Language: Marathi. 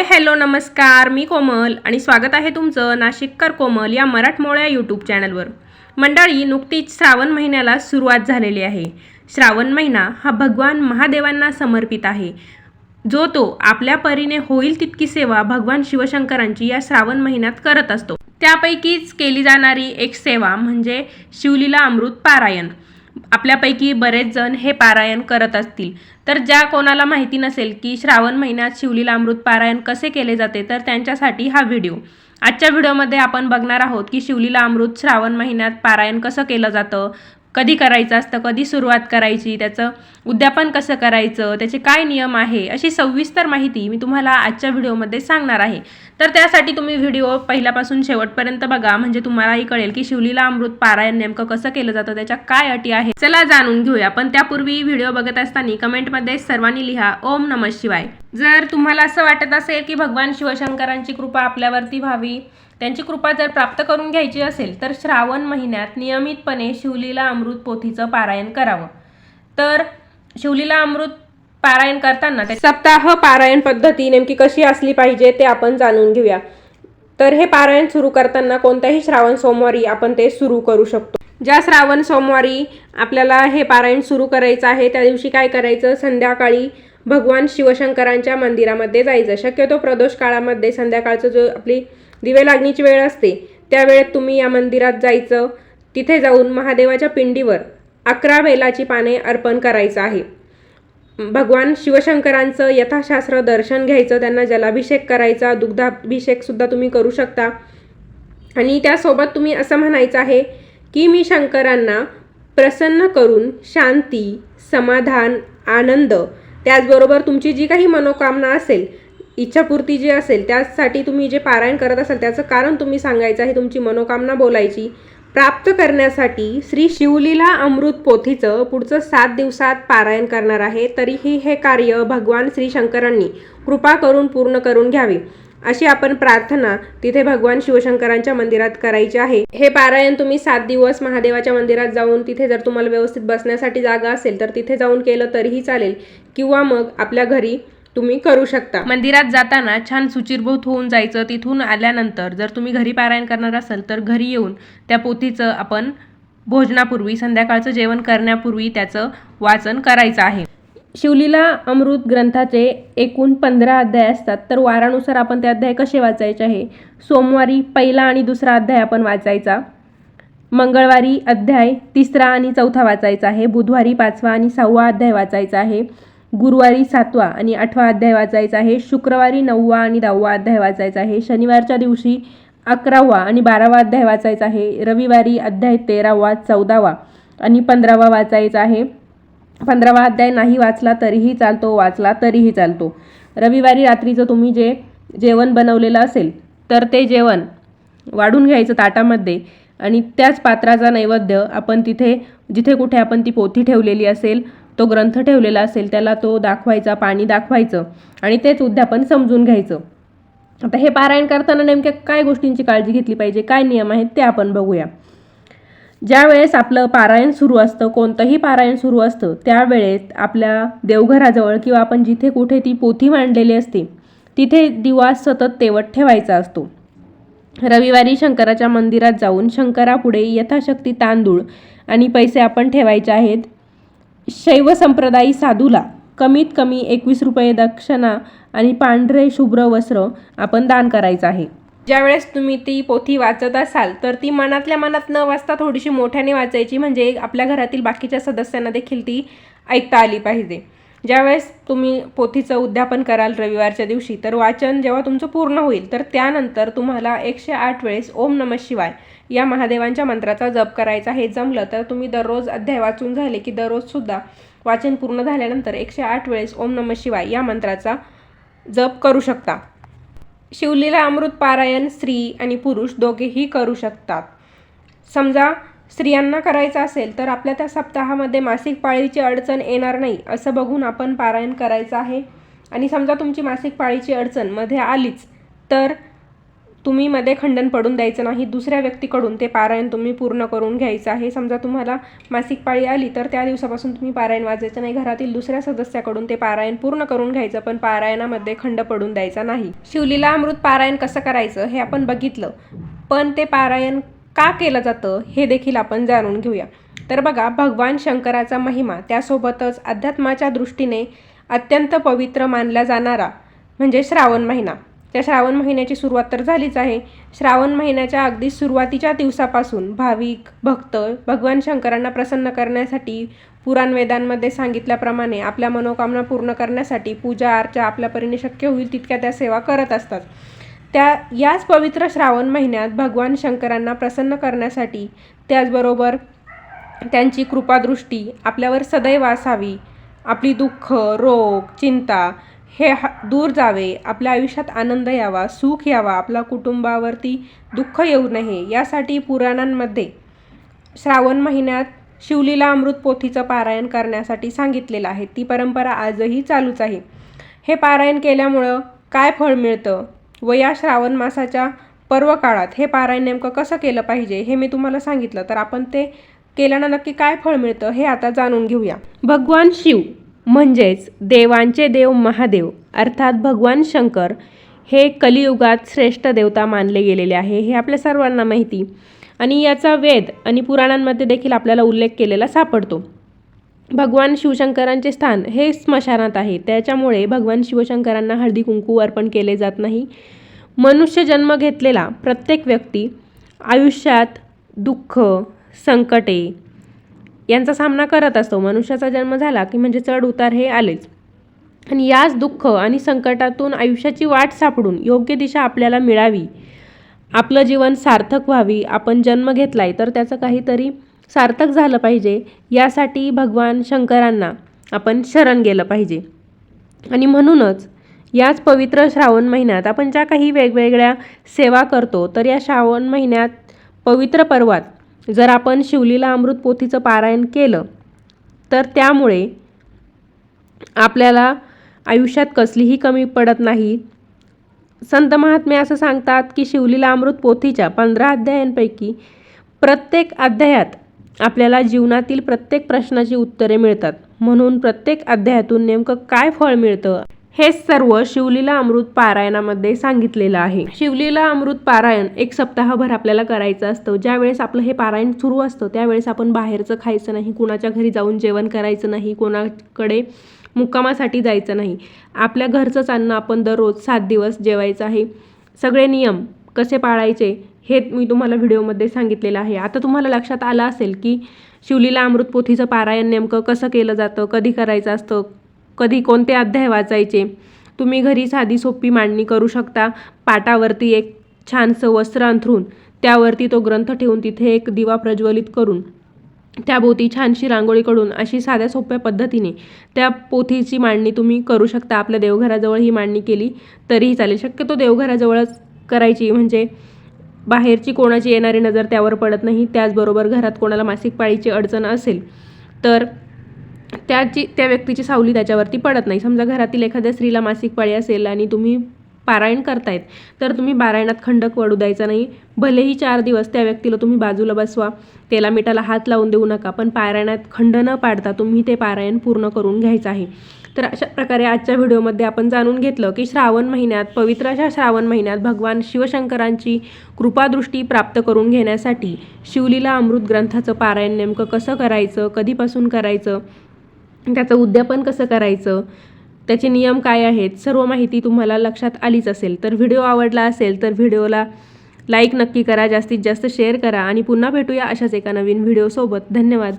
हाय हॅलो नमस्कार मी कोमल आणि स्वागत आहे तुमचं नाशिककर कोमल या मराठमोळ्या यूट्यूब चॅनलवर. मंडळी नुकतीच श्रावण महिन्याला सुरुवात झालेली आहे. श्रावण महिना हा भगवान महादेवांना समर्पित आहे. जो तो आपल्या परीने होईल तितकी सेवा भगवान शिवशंकरांची या श्रावण महिन्यात करत असतो. त्यापैकीच केली जाणारी एक सेवा म्हणजे शिवलीला अमृत पारायण. आपल्यापैकी बरेच जण हे पारायण करत असतील. तर ज्या कोणाला माहिती नसेल की श्रावण महिन्यात शिवलीला अमृत पारायण कसे केले जाते तर त्यांच्यासाठी हा व्हिडिओ. आजच्या व्हिडिओमध्ये आपण बघणार आहोत की शिवलीला अमृत श्रावण महिन्यात पारायण कसं केलं जातं कधी करायचं असतं कधी सुरुवात करायची त्याचं उद्यापन कसं करायचं त्याचे काय नियम आहे अशी सविस्तर माहिती मी तुम्हाला आजच्या व्हिडिओमध्ये सांगणार आहे. तर त्यासाठी तुम्ही व्हिडिओ पहिल्यापासून शेवटपर्यंत बघा म्हणजे तुम्हालाही कळेल की शिवलीला अमृत पारायण नेमकं कसं केलं जातं त्याच्या काय अटी आहे चला जाणून घेऊया. पण त्यापूर्वी व्हिडिओ बघत असताना कमेंटमध्ये सर्वांनी लिहा ओम नम शिवाय. जर तुम्हाला असं वाटत असेल की भगवान शिवशंकरांची कृपा आपल्यावरती व्हावी त्यांची कृपा जर प्राप्त करून घ्यायची असेल तर श्रावण महिन्यात नियमितपणे शिवलीला अमृत पोथीचं पारायण करावं. तर शिवलीला अमृत पारायण करताना त्या सप्ताह पारायण पद्धती नेमकी कशी असली पाहिजे ते आपण जाणून घेऊया. तर हे पारायण सुरू करताना कोणत्याही श्रावण सोमवारी आपण ते सुरू करू शकतो. ज्या श्रावण सोमवारी आपल्याला हे पारायण सुरू करायचं आहे त्या दिवशी काय करायचं? संध्याकाळी भगवान शिवशंकरांच्या मंदिरामध्ये जायचं. शक्यतो प्रदोष काळामध्ये संध्याकाळचं जो आपली दिवे लागणीची वेळ असते. त्या वेळेत तुम्ही या मंदिरात जायचं. तिथे जाऊन महादेवाच्या पिंडीवर अकरा वेलाची पाने अर्पण करायचं आहे. भगवान शिवशंकरांचं यथाशास्त्र दर्शन घ्यायचं त्यांना जलाभिषेक करायचा दुग्धाभिषेकसुद्धा तुम्ही करू शकता. आणि त्यासोबत तुम्ही असं म्हणायचं आहे की मी शंकरांना प्रसन्न करून शांती समाधान आनंद त्याचबरोबर तुमची जी काही मनोकामना असेल इच्छापूर्ती जी असेल त्यासाठी तुम्ही जे पारायण करत असाल त्याचं कारण तुम्ही सांगायचं आहे तुमची मनोकामना बोलायची. प्राप्त करण्यासाठी श्री शिवलीला अमृत पोथीचं पुढचं सात दिवसात पारायण करणार आहे. तरीही हे कार्य भगवान श्री शंकरांनी कृपा करून पूर्ण करून घ्यावे. अशी आपण प्रार्थना तिथे भगवान शिवशंकरांच्या मंदिरात करायची आहे. हे पारायण तुम्ही सात दिवस महादेवाच्या मंदिरात जाऊन तिथे जर तुम्हाला व्यवस्थित बसण्यासाठी जागा असेल तर तिथे जाऊन केलं तरीही चालेल. किंवा मग आपल्या घरी तुम्ही करू शकता. मंदिरात जाताना छान सुचिरभूत होऊन जायचं तिथून आल्यानंतर जर तुम्ही घरी पारायण करणार असाल तर घरी येऊन त्या पोथीचं आपण भोजनापूर्वी संध्याकाळचं जेवण करण्यापूर्वी त्याचं वाचन करायचं आहे. शिवलीला अमृत ग्रंथाचे एकूण पंधरा अध्याय असतात तर वारानुसार आपण ते अध्याय कसे वाचायचे आहे? सोमवारी पहिला आणि दुसरा अध्याय आपण वाचायचा. मंगळवारी अध्याय तिसरा आणि चौथा वाचायचा आहे. बुधवारी पाचवा आणि सहावा अध्याय वाचायचा आहे. गुरुवारी सातवा आणि आठवा अध्याय वाचायचा आहे. शुक्रवारी नववा आणि दहावा अध्याय वाचायचा आहे. शनिवारच्या दिवशी अकरावा आणि बारावा अध्याय वाचायचा आहे. रविवारी अध्याय तेरावा चौदावा आणि पंधरावा वाचायचा आहे. पंधरावा अध्याय नाही वाचला तरीही चालतो वाचला तरीही चालतो. रविवारी रात्रीचं तुम्ही जे जेवण बनवलेलं असेल तर ते जेवण वाढून घ्यायचं ताटामध्ये आणि त्याच पात्राचा नैवेद्य आपण तिथे जिथे कुठे आपण ती पोथी ठेवलेली असेल तो ग्रंथ ठेवलेला असेल त्याला तो दाखवायचा पाणी दाखवायचं आणि तेच उद्यापन समजून घ्यायचं. आता हे पारायण करताना नेमक्या काय गोष्टींची काळजी घेतली पाहिजे काय नियम आहेत ते आपण बघूया. ज्या वेळेस आपलं पारायण सुरू असतं कोणतंही पारायण सुरू असतं त्यावेळेस आपल्या देवघराजवळ किंवा आपण जिथे कुठे ती पोथी मांडलेली असते तिथे दिवा सतत तेवत ठेवायचा असतो. रविवारी शंकराच्या मंदिरात जाऊन शंकरापुढे यथाशक्ती तांदूळ आणि पैसे आपण ठेवायचे आहेत शैव संप्रदायी साधूला कमीत कमी एकवीस रुपये दक्षिणा आणि पांढरे शुभ्र वस्त्र आपण दान करायचं आहे. ज्यावेळेस तुम्ही ती पोथी वाचत असाल तर ती मनातल्या मनात न वाचता थोडीशी मोठ्याने वाचायची म्हणजे आपल्या घरातील बाकीच्या सदस्यांना देखील ती ऐकता आली पाहिजे. ज्यावेळेस तुम्ही पोथीचं उद्यापन कराल रविवारच्या दिवशी तर वाचन जेव्हा तुमचं पूर्ण होईल तर त्यानंतर तुम्हाला एकशे आठ वेळेस ओम नम शिवाय या महादेवांच्या मंत्राचा जप करायचा. हे जमलं तर तुम्ही दररोज अध्याय वाचून झाले की दररोजसुद्धा वाचन पूर्ण झाल्यानंतर एकशे आठ वेळेस ओम नम शिवाय या मंत्राचा जप करू शकता. शिवलीला अमृत पारायण स्त्री आणि पुरुष दोघेही करू शकतात. समजा स्त्रियांना करायचं असेल तर आपल्या त्या सप्ताहामध्ये मासिक पाळीची अडचण येणार नाही असं बघून आपण पारायण करायचं आहे. आणि समजा तुमची मासिक पाळीची अडचणमध्ये आलीच तर तुम्ही मध्ये खंडन पडून द्यायचं नाही. दुसऱ्या व्यक्तीकडून ते पारायण तुम्ही पूर्ण करून घ्यायचं आहे. समजा तुम्हाला मासिक पाळी आली तर त्या दिवसापासून तुम्ही पारायण वाजायचं नाही. घरातील दुसऱ्या सदस्याकडून ते पारायण पूर्ण करून घ्यायचं पण पारायणामध्ये खंड पडून द्यायचा नाही. शिवलीला अमृत पारायण कसं करायचं हे आपण बघितलं पण ते पारायण का केलं जातं हे देखील आपण जाणून घेऊया. तर बघा भगवान शंकराचा महिमा त्यासोबतच अध्यात्माच्या दृष्टीने अत्यंत पवित्र मानला जाणारा म्हणजे श्रावण महिना. त्या श्रावण महिन्याची सुरुवात तर झालीच आहे. श्रावण महिन्याच्या अगदी सुरुवातीच्या दिवसापासून भाविक भक्त भगवान शंकरांना प्रसन्न करण्यासाठी पुराण वेदांमध्ये सांगितल्याप्रमाणे आपल्या मनोकामना पूर्ण करण्यासाठी पूजा अर्चा आपल्या परीने शक्य होईल तितक्या त्या सेवा करत असतात. त्या याच पवित्र श्रावण महिन्यात भगवान शंकरांना प्रसन्न करण्यासाठी त्याचबरोबर त्यांची कृपादृष्टी आपल्यावर सदैव असावी. आपली दुःख रोग चिंता हे ह दूर जावे. आपल्या आयुष्यात आनंद यावा सुख यावा. आपल्या कुटुंबावरती दुःख येऊ नये. यासाठी पुराणांमध्ये श्रावण महिन्यात शिवलीला अमृत पोथीचं पारायण करण्यासाठी सांगितलेलं आहे. ती परंपरा आजही चालूच आहे. हे पारायण केल्यामुळं काय फळ मिळतं? व या श्रावण मासाच्या पर्व काळात हे पारायण नेमकं कसं केलं पाहिजे हे मी तुम्हाला सांगितलं. तर आपण ते केल्यानं नक्की काय फळ मिळतं हे आता जाणून घेऊया. भगवान शिव म्हणजेच देवांचे देव महादेव अर्थात भगवान शंकर हे कलियुगात श्रेष्ठ देवता मानले गेलेले आहे हे आपल्या सर्वांना माहिती. आणि याचा वेद आणि पुराणांमध्ये देखील आपल्याला उल्लेख केलेला सापडतो. भगवान शिवशंकरांचे स्थान हे स्मशानात आहे. त्याच्यामुळे भगवान शिवशंकरांना हळदी कुंकू अर्पण केले जात नाही. मनुष्य जन्म घेतलेला प्रत्येक व्यक्ती आयुष्यात दुःख संकटे यांचा सामना करत असतो. मनुष्याचा जन्म झाला की म्हणजे चढ उतार हे आलेच. आणि याच दुःख आणि संकटातून आयुष्याची वाट सापडून योग्य दिशा आपल्याला मिळावी आपलं जीवन सार्थक व्हावी आपण जन्म घेतलाय तर त्याचं काहीतरी सार्थक झालं पाहिजे. यासाठी भगवान शंकरांना आपण शरण गेलं पाहिजे. आणि म्हणूनच याच पवित्र श्रावण महिन्यात आपण ज्या काही वेगवेगळ्या सेवा करतो तर या श्रावण महिन्यात पवित्र पर्वात जर आपण शिवलीला अमृत पोथीचं पारायण केलं तर त्यामुळे आपल्याला आयुष्यात कसलीही कमी पडत नाही. संत महात्मे असं सांगतात की शिवलीला अमृत पोथीच्या पंधरा अध्यायांपैकी प्रत्येक अध्यायात आपल्याला जीवनातील प्रत्येक प्रश्नाची उत्तरे मिळतात. म्हणून प्रत्येक अध्यायातून नेमकं काय फळ मिळतं? हे सर्व शिवलीला अमृत पारायणामध्ये सांगितलेलं आहे. शिवलीला अमृत पारायण एक सप्ताहभर आपल्याला करायचं असतं. ज्यावेळेस आपलं हे पारायण सुरू असतं त्यावेळेस आपण बाहेरचं खायचं नाही कुणाच्या घरी जाऊन जेवण करायचं नाही कोणाकडे मुक्कामासाठी जायचं नाही. आपल्या घरचंच अन्न आपण दररोज सात दिवस जेवायचं आहे. सगळे नियम कसे पाळायचे? हे मी तुम्हाला व्हिडिओमध्ये सांगितलेलं आहे. आता तुम्हाला लक्षात आलं असेल की शिवलीला अमृत पोथीचं पारायण नेमकं कसं केलं जातं कधी करायचं असतं कधी कोणते अध्याय वाचायचे तुम्ही घरी साधी सोपी मांडणी करू शकता. पाटावरती एक छानसं वस्त्र अंथरून त्यावरती तो ग्रंथ ठेवून तिथे एक दिवा प्रज्वलित करून त्याभोवती छानशी रांगोळी काढून अशी साध्या सोप्या पद्धतीने त्या पोथीची मांडणी तुम्ही करू शकता. आपल्या देवघराजवळ ही मांडणी केली तरीही चालेल. शक्यतो देवघराजवळच करायची. म्हणजे बाहेरची कोणाची येणारी नजर त्यावर पडत नाही त्याचबरोबर घरात कोणाला मासिक पाळीची अडचण असेल तर त्याची त्या व्यक्तीची सावली त्याच्यावरती पडत नाही. समजा घरातील एखाद्या स्त्रीला मासिक पाळी असेल आणि तुम्ही पारायण करतायत. तर तुम्ही पारायणात खंडक वडू द्यायचा नाही. भलेही चार दिवस त्या व्यक्तीला तुम्ही बाजूला बसवा. तेला मिठाला हात लावून देऊ नका. पण पारायणात खंड न पाडता तुम्ही ते पारायण पूर्ण करून घ्यायचं आहे. तर अशा प्रकारे आजच्या व्हिडिओमध्ये आपण जाणून घेतलं की श्रावण महिन्यात पवित्र अशा श्रावण महिन्यात भगवान शिवशंकरांची कृपादृष्टी प्राप्त करून घेण्यासाठी शिवलीला अमृत ग्रंथाचं पारायण नेमकं कसं करायचं कधीपासून करायचं त्याचं उद्यापन कसं करायचं त्याचे नियम काय आहेत? सर्व माहिती तुम्हाला लक्षात आलीच असेल. तर व्हिडिओ आवडला असेल तर व्हिडिओला लाईक नक्की करा जास्तीत जास्त शेअर करा आणि पुन्हा भेटूया अशाच एका नवीन व्हिडिओसोबत. धन्यवाद.